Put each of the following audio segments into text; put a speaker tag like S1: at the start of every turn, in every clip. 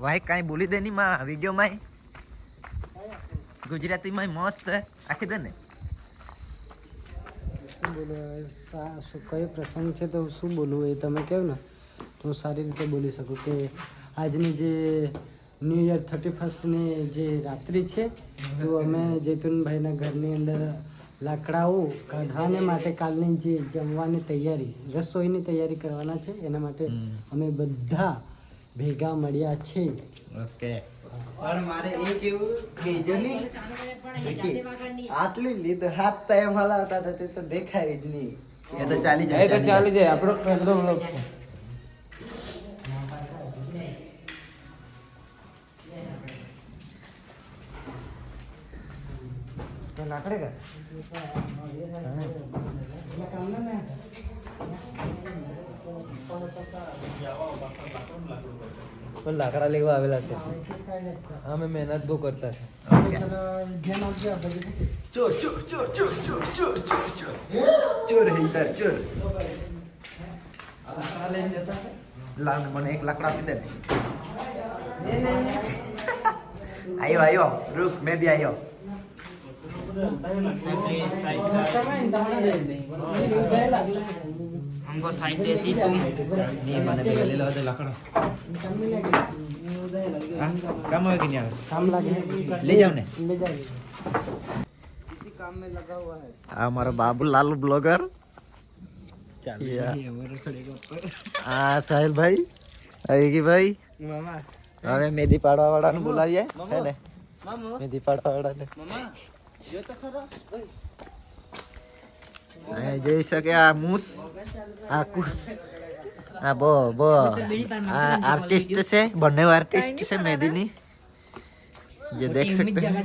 S1: ભાઈ કાંઈ બોલી દે વીડિયો માં વિડીયોમાં ગુજરાતીમાં મસ્ત. આખી દે ને.
S2: શું બોલું સા- શું કયો પ્રસંગ છે તો શું બોલવું એ તમે કહો ને. તો હું સારી રીતે બોલી શકું કે આજની જે ન્યૂ યર થર્ટી ફર્સ્ટની જે રાત્રિ છે તો અમે જૈતુનભાઈના ઘરની અંદર લાકડાઓ કાઢવાને માટે કાલની જે જમવાની તૈયારી રસોઈની તૈયારી કરવાના છે એના માટે અમે બધા ભેગા મળ્યા છે
S1: ઓકે પણ મારે એ કેવું કે જો ની આટલી લીધું હાથ તો એમ હલાવતા હતા તે તો દેખાય જ નહીં એ તો ચાલી જાય
S3: એ તો ચાલી જાય આપણો પહેલો બ્લોગ છે લાકડે કા પણ લાકડા લેવા આવેલા છે. અમે મહેનત બહુ કરતા છે.
S1: ચોર ચોર ચોર ચોર ચોર ચોર ચોર ચોર ચોર હે ચોર લાવ મને એક લાકડા આપી દે ને. આયો આવ્યો રૂક મેં બી આયો.
S4: हमको साइड देती तुम
S1: ये मैंने भी ले लो तो लकड़ो काम हो कि नहीं
S2: काम लगे
S1: ले जाओ ने
S2: ले जाओ
S3: किसी काम में लगा हुआ है
S1: हमारा बाबूलाल ब्लॉगर સાહેલ ભાઈ અયગી ભાઈ હવે મેદી પાડવા વાળાને બોલાવીએ હે ને મેદી પાડવા વાળાને
S3: જો તો ખરા ભાઈ
S1: અહીં જોઈ શકે આ મૂસ આ કુસ આ બો બો આ આર્ટિસ્ટ છે બંને આર્ટિસ્ટ છે મેદીની ये देख सकते हैं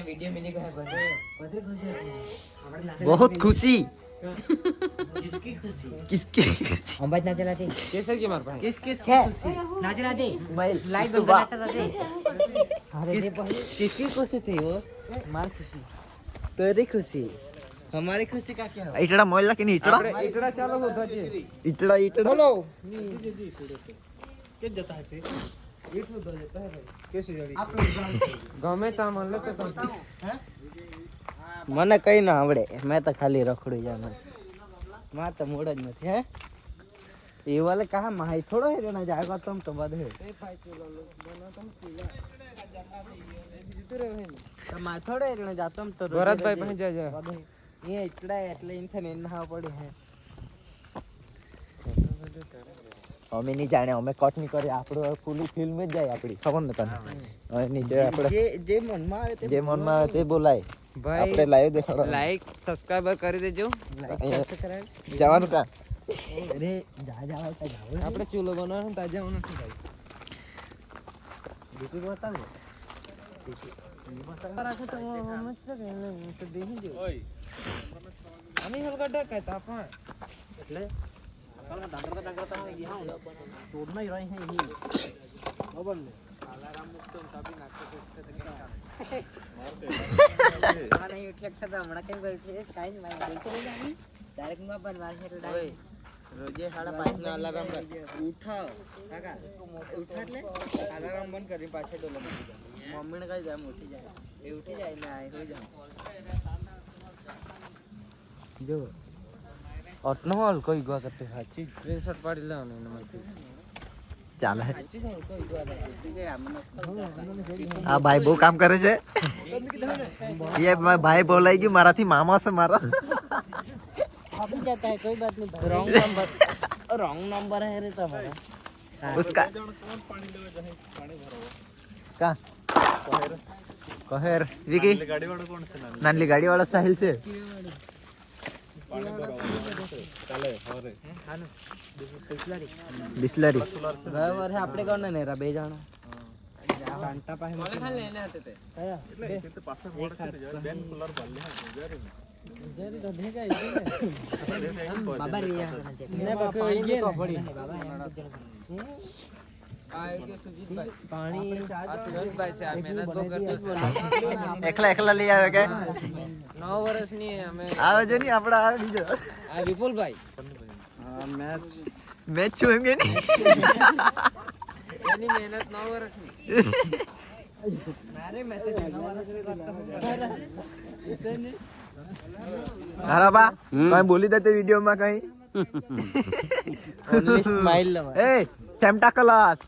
S4: वीडियो मिलेगा है बर्थडे बर्थडे खुशी
S1: बहुत खुशी
S4: किसकी खुशी
S1: किसकी खुशी
S4: हम बात ना चलाते
S3: कैसे की मार पाए
S4: किस किस खुशी ना चलाते
S1: इस्माइल
S4: लाइव
S1: इसको
S4: बंद
S1: बा-
S4: करता रहते अरे दे पहले किसकी खुशी थी वो मार खुशी तेरी खुशी हमारी खुशी का क्या
S1: है इटड़ा मोबाइल लगे नहीं
S3: इटड़ा इटड़ा चालू होता जी
S1: इटड़ा इटड़ा
S3: हेलो जी जी इटड़े से
S4: के जाता है
S5: से
S4: इट में दर जाता है भाई कैसे
S5: जड़ी
S4: आप
S3: गमे ता मन ले तो
S1: મને કઈ ના આવડે. મેં તો ખાલી રખડું જાણમાં તો મૂળ જ નથી હે? એ વાલે કહા માહી થોડો હે રેના જાગો તમ તો બધે. એ ભાઈ ચલો બનો તમ પીલા. તમારે થોડો હે રેના જાતમ તો
S3: ભરતભાઈ પહોંચ્યા જાય
S1: એ એટલા એટલે ઇન થને ના પડે હે. અમે નહીં જાણે અમે કટ નહીં કરીએ આપણું ફૂલી ફિલ્મ જ જાય આપણી. ખબર ને તને? હવે નીચે આપણે જે મનમાં આવે જે મનમાં આવે તે બોલાય.
S3: ભાઈ આપણે
S1: લાઈવ દેખાડો
S3: લાઈક સબસ્ક્રાઇબર કરી દેજો.
S1: જવાનું કા
S4: અરે જા જા.
S3: આપણે ચૂલો બનાવવાનો તાજા જવાનું નથી ભાઈ.
S1: બીજું બતાવો.
S3: আমি হালকা ডাকাই তাপা
S4: એટલે આપણે ડાંગરતા ડાંગરતા અહીં હા તોડના રહી હે અહીં બબર ને આલારામ મુક્ત સાબી નાખતો છે મારતે આ નહીં એટલે કદા હમણા કેમ કરે છે કાઈ માય દેખી રહી જાની ડાયરેક્ટ માં બનવાર છે
S1: ડાયરેક્ટ રોજે સાડા પાંચ ના અલાર્મ ઉઠાવ કાકા ઉઠા એટલે અલાર્મ બંધ કરી પાછળ ડોલો મૂકી ને કઈ જાય ઉઠી જાય એ ઉઠી જાય ને આ હોઈ જાય જો અટનો હોલ કોઈ ગવા કરતે હાચી
S3: સ્ક્રીનશોટ પાડી લેવાનું એના માટે
S1: ચાલે આ ભાઈ બહુ કામ કરે છે ये मैं भाई बोलाई कि मारा थी मामा से मारा
S4: अभी जाता है कोई बात नहीं रॉन्ग नंबर रॉन्ग नंबर है रे तुम्हारा
S1: उसका का कहेर કહેર વિકી? નાનલી ગાડી વાળો સાહિલ છે. બિસ્લરી. બરાબર આપણે કોણ ને. રા બે જાણો
S3: બાબા રિયા.
S1: એકલા એકલા લઈ આવે કે
S3: નવ વર્ષની અમે
S1: આવે છે ને આપડા આવે બીજો
S3: આ વિપુલભાઈ
S1: મેચ છું એમ કે નહીં
S3: એની મહેનત નવ વર્ષની
S1: હારા બા કઈ બોલી દે તે વિડિયો માં કઈ
S4: ઓનલી સ્માઈલ
S1: એ સેમ્ટા ક્લાસ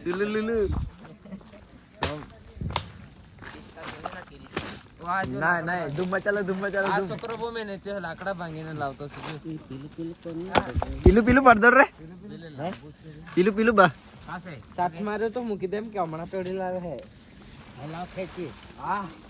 S1: સુલુલુલુ
S3: વાહ જો
S1: ના ના ધૂમ મચાલો ધૂમ મચાલો
S3: આ
S1: ધૂમ
S3: છોકરો બહુ મહેનત છે લાકડા ભાંગીને લાવતો છે જો.
S1: પીલું પીલું પડદર રે પીલું પીલું બા
S3: પાસે
S4: સાથ માર્યો તો મૂકી દેમ કે હમણાં પેઢી લાવે હે લાવ ખેંચી
S3: આ ચાલ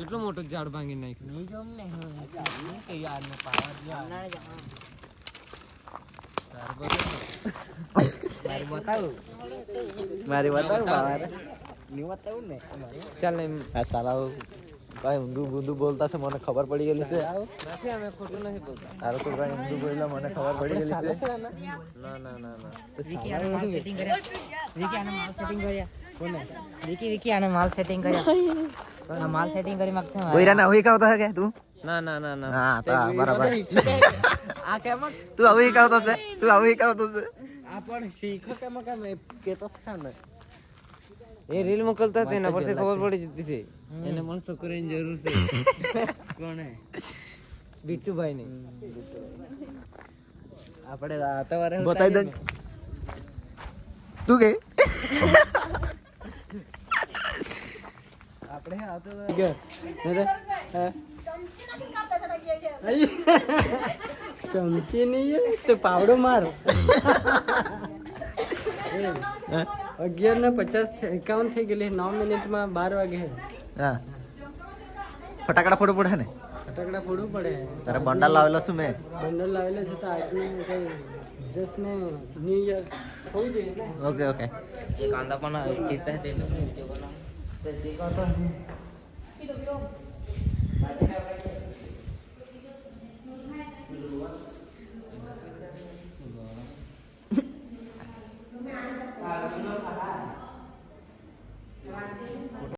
S3: કેટલો મોટો ઝાડ ભાંગી નાખ્યો.
S4: નહીં જોમ ને કે યાર નો પાવર મારી બતાવું? મારી બતાવું? પાવર નહીં બતાવું ને?
S3: ચાલ એમ.
S1: આ સાલા કઈ ઊંધું બુંધું બોલતા છે મને ખબર પડી ગયેલી છે.
S3: નથી અમે ખોટું નથી બોલતા.
S1: તારો છોકરા ઊંધું બોલ્યા મને ખબર પડી ગયેલી છે.
S3: ના ના ના ના.
S6: વિકી આને માલ સેટિંગ કર્યા. વિકી આને માલ સેટિંગ કર્યા. કોને? વિકી વિકી આને માલ સેટિંગ કર્યા. માલ સેટિંગ કરી માંગતે હું
S1: કોઈરા ના હોય કાવતો હે કે તું?
S3: ના ના ના ના.
S1: હા તો બરાબર.
S3: આ કેમ
S1: તું આવું કાવતો છે તું આવી કાવતો છે
S4: આ પણ શીખો કેમ કેમ કે તો છે ને
S3: એ રીલ મોકલતા હતા એના પરથી ખબર પડી જતી છે એને મન છોકરીની જરૂર છે.
S4: કોને
S3: બીટુભાઈ ને
S4: આપણે આ તો વારે
S1: બતાવી દે. તું કે?
S4: આપણે આ
S2: ચમચી નહીં તો પાવડો માર. અગિયાર ને પચાસ એકાવન થઈ ગયેલી નવ મિનિટમાં બાર વાગે હા.
S1: ફટાકડા ફોડવું પડે ને?
S2: ફટાકડા ફોડવું પડે.
S1: તારે બંડલ લાવેલો શું મેં.
S2: બંડલ લાવેલો છે તો આજનું કઈ જસ્ટ ને ન્યુ યર હોવું જોઈએ
S1: ઓકે ઓકે
S4: એ કાંદા પણ 네, 네가 다 해. 기도 좀.